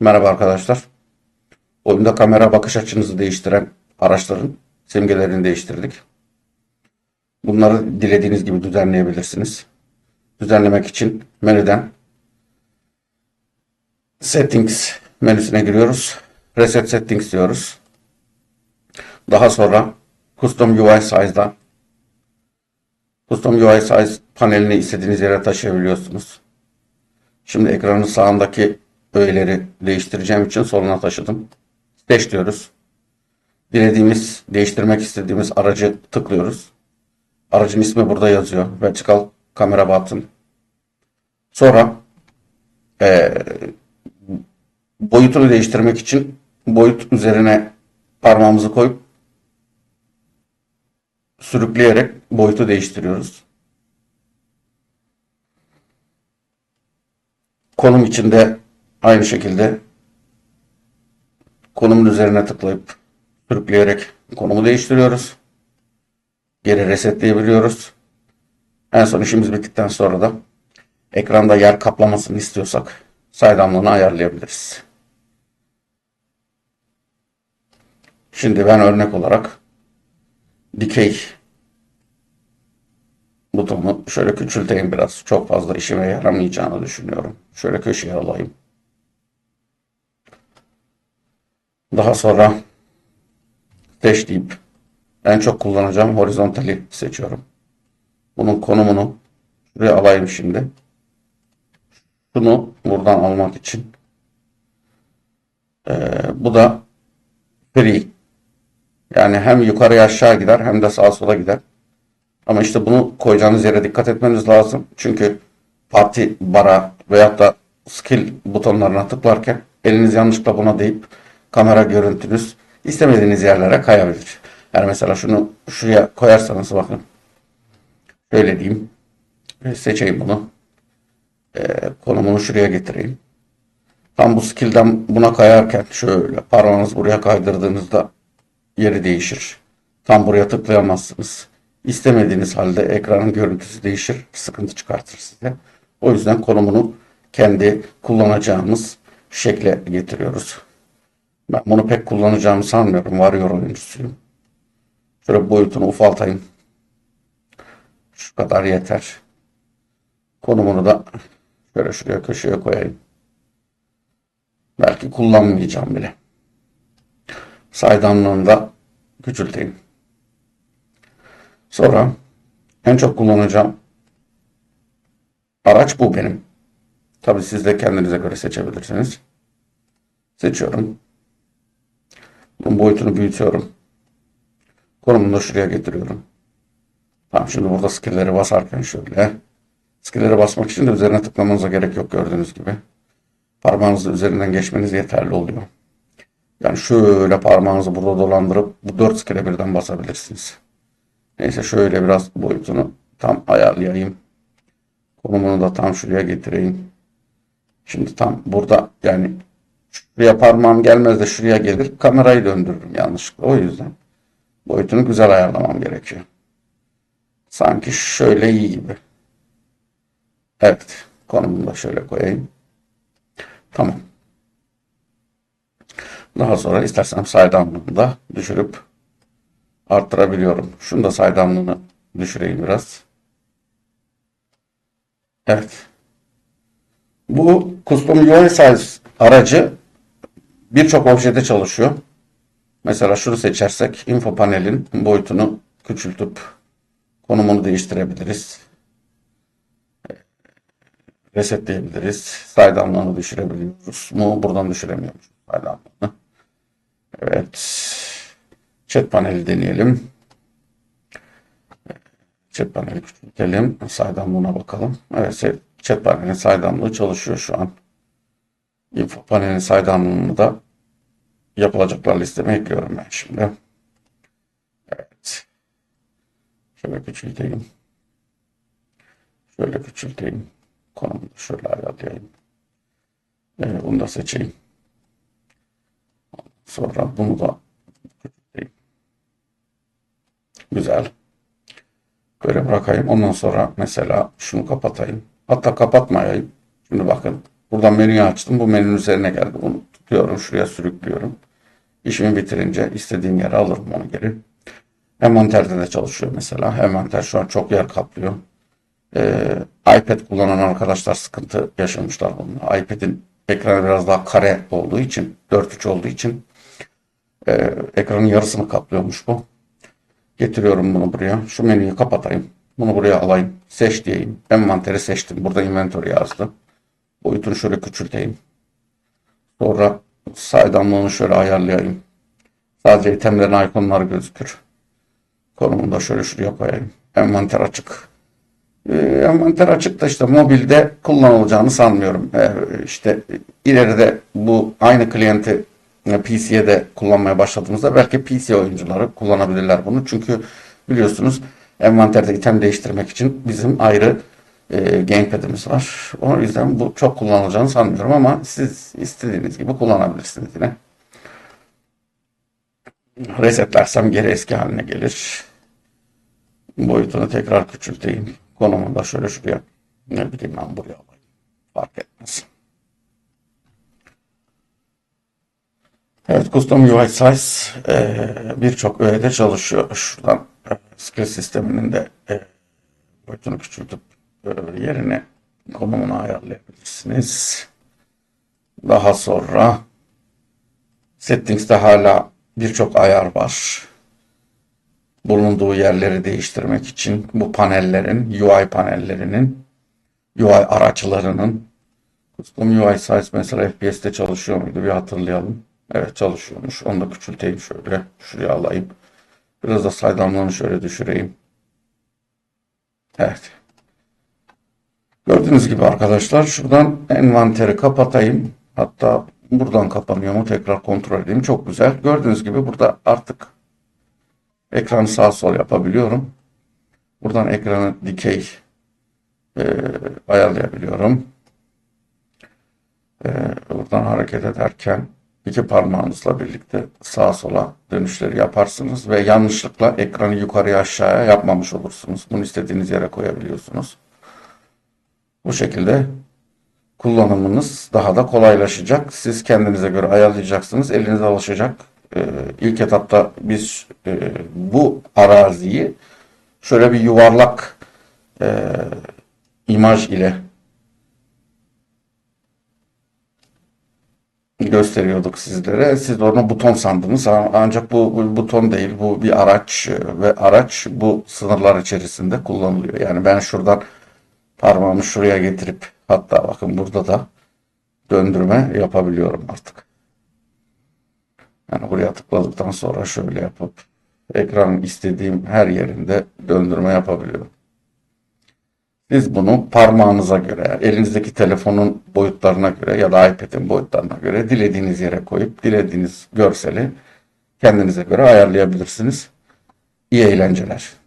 Merhaba arkadaşlar. Oyunda kamera bakış açınızı değiştiren araçların simgelerini değiştirdik. Bunları dilediğiniz gibi düzenleyebilirsiniz. Düzenlemek için menüden Settings menüsüne giriyoruz. Reset Settings diyoruz. Daha sonra Custom UI Size'dan Custom UI Size panelini istediğiniz yere taşıyabiliyorsunuz. Şimdi ekranın sağındaki öğeleri değiştireceğim için soluna taşıdım. Seç diyoruz. Dilediğimiz, değiştirmek istediğimiz aracı tıklıyoruz. Aracın ismi burada yazıyor. Vertical kamera button. Sonra eee, boyutunu değiştirmek için boyut üzerine parmağımızı koyup sürükleyerek boyutu değiştiriyoruz. Konum içinde aynı şekilde konumun üzerine tıklayıp sürükleyerek konumu değiştiriyoruz. Geri resetleyebiliyoruz. En son işimiz bittikten sonra da ekranda yer kaplamasını istiyorsak saydamlığını ayarlayabiliriz. Şimdi ben örnek olarak dikey butonu şöyle küçülteyim biraz. Çok fazla işime yaramayacağını düşünüyorum. Şöyle köşeye alayım. Daha sonra dash deyip en çok kullanacağım horizontali seçiyorum. Bunun konumunu şuraya alayım şimdi. Şunu buradan almak için. Ee, bu da free. Yani hem yukarıya aşağı gider hem de sağa sola gider. Ama işte bunu koyacağınız yere dikkat etmeniz lazım. Çünkü parti bara veyahut da skill butonlarına tıklarken eliniz yanlışlıkla buna deyip kamera görüntünüz istemediğiniz yerlere kayabilir. Yani mesela şunu şuraya koyarsanız bakın. Şöyle diyeyim. Seçeyim bunu. Ee, konumunu şuraya getireyim. Tam bu skill'den buna kayarken şöyle parmağınız buraya kaydırdığınızda yeri değişir. Tam buraya tıklayamazsınız. İstemediğiniz halde ekranın görüntüsü değişir, sıkıntı çıkartır size. O yüzden konumunu kendi kullanacağımız şekle getiriyoruz. Ben bunu pek kullanacağımı sanmıyorum. Warrior oyuncusuyum. Şöyle boyutunu ufaltayım. Şu kadar yeter. Konumunu da şöyle şuraya köşeye koyayım. Belki kullanmayacağım bile. Saydamlığını da küçülteyim. Sonra en çok kullanacağım araç bu benim. Tabii siz de kendinize göre seçebilirsiniz. Seçiyorum. Boyutunu büyütüyorum. Konumunu şuraya getiriyorum. Tamam şimdi burada skill'leri basarken şöyle. Skill'leri basmak için de üzerine tıklamanıza gerek yok gördüğünüz gibi. Parmağınızla üzerinden geçmeniz yeterli oluyor. Yani şöyle parmağınızı burada dolandırıp bu dört skill'e birden basabilirsiniz. Neyse şöyle biraz boyutunu tam ayarlayayım. Konumunu da tam şuraya getireyim. Şimdi tam burada yani şuraya parmağım gelmez de şuraya gelir. Kamerayı döndürürüm yanlışlıkla. O yüzden boyutunu güzel ayarlamam gerekiyor. Sanki şöyle iyi gibi. Evet. Konumunu da şöyle koyayım. Tamam. Daha sonra istersem saydamlığını da düşürüp arttırabiliyorum. Şunu da saydamlığını düşüreyim biraz. Evet. Bu Custom UI Size aracı birçok objede çalışıyor. Mesela şunu seçersek info panelin boyutunu küçültüp konumunu değiştirebiliriz. Resetleyebiliriz. Saydamlığını düşürebiliyoruz mu? Buradan düşüremiyoruz saydamlığını. Evet. Chat paneli deneyelim. Chat paneli küçültelim. Saydamlığına bakalım. Evet chat panelinin saydamlığı çalışıyor şu an. Info panelinin saydamlığını da yapılacaklar listeme ekliyorum ben şimdi. Evet. Şöyle küçülteyim. Şöyle küçülteyim. Konumu da şöyle ayarlayayım. Evet, bunu da seçeyim. Sonra bunu da küçülteyim. Güzel. Böyle bırakayım. Ondan sonra mesela şunu kapatayım. Hatta kapatmayayım. Şimdi bakın Buradan menüyü açtım. Bu menünün üzerine geldi. Bunu tutuyorum. Şuraya sürüklüyorum. İşimi bitirince istediğim yere alırım onu geri. Envanterde de çalışıyor mesela. Envanter şu an çok yer kaplıyor. Ee, iPad kullanan arkadaşlar sıkıntı yaşamışlar bununla. iPad'in ekranı biraz daha kare olduğu için, 4.3 olduğu için e, ekranın yarısını kaplıyormuş bu. Getiriyorum bunu buraya. Şu menüyü kapatayım. Bunu buraya alayım. Seç diyeyim. Envanteri seçtim. Burada inventory yazdı. Boyutunu şöyle küçülteyim. Sonra saydamlığını şöyle ayarlayayım. Sadece itemlerin ikonları gözükür. Konumunu da şöyle şuraya koyayım. Envanter açık. Ee, envanter açık da işte mobilde kullanılacağını sanmıyorum. Ee, işte ileride bu aynı klienti e, PC'ye de kullanmaya başladığımızda belki PC oyuncuları kullanabilirler bunu. Çünkü biliyorsunuz envanterde item değiştirmek için bizim ayrı e, gamepad'imiz var. O yüzden bu çok kullanılacağını sanmıyorum ama siz istediğiniz gibi kullanabilirsiniz yine. Resetlersem geri eski haline gelir. Boyutunu tekrar küçülteyim. Konumunu da şöyle şuraya ne bileyim ben buraya alayım. Fark etmez. Evet, Custom UI Size e, birçok öğede çalışıyor. Şuradan e, sisteminin de e, boyutunu küçültüp yerine konumunu ayarlayabilirsiniz. Daha sonra Settings'te hala birçok ayar var. Bulunduğu yerleri değiştirmek için bu panellerin, UI panellerinin, UI araçlarının Custom UI Size mesela FPS'te çalışıyor muydu? Bir hatırlayalım. Evet çalışıyormuş. Onu da küçülteyim şöyle. Şuraya alayım. Biraz da saydamlığını şöyle düşüreyim. Evet. Gördüğünüz gibi arkadaşlar şuradan envanteri kapatayım. Hatta buradan kapanıyor mu tekrar kontrol edeyim. Çok güzel. Gördüğünüz gibi burada artık ekranı sağ sol yapabiliyorum. Buradan ekranı dikey e, ayarlayabiliyorum. E, buradan hareket ederken iki parmağınızla birlikte sağa sola dönüşleri yaparsınız ve yanlışlıkla ekranı yukarıya aşağıya yapmamış olursunuz. Bunu istediğiniz yere koyabiliyorsunuz. Bu şekilde kullanımınız daha da kolaylaşacak. Siz kendinize göre ayarlayacaksınız. Elinize alışacak. Ee, ilk etapta biz e, bu araziyi şöyle bir yuvarlak e, imaj ile gösteriyorduk sizlere. Siz onu buton sandınız. Ancak bu, bu buton değil. Bu bir araç e, ve araç bu sınırlar içerisinde kullanılıyor. Yani ben şuradan parmağımı şuraya getirip hatta bakın burada da döndürme yapabiliyorum artık. Yani buraya tıkladıktan sonra şöyle yapıp ekranın istediğim her yerinde döndürme yapabiliyorum. Siz bunu parmağınıza göre, elinizdeki telefonun boyutlarına göre ya da iPad'in boyutlarına göre dilediğiniz yere koyup dilediğiniz görseli kendinize göre ayarlayabilirsiniz. İyi eğlenceler.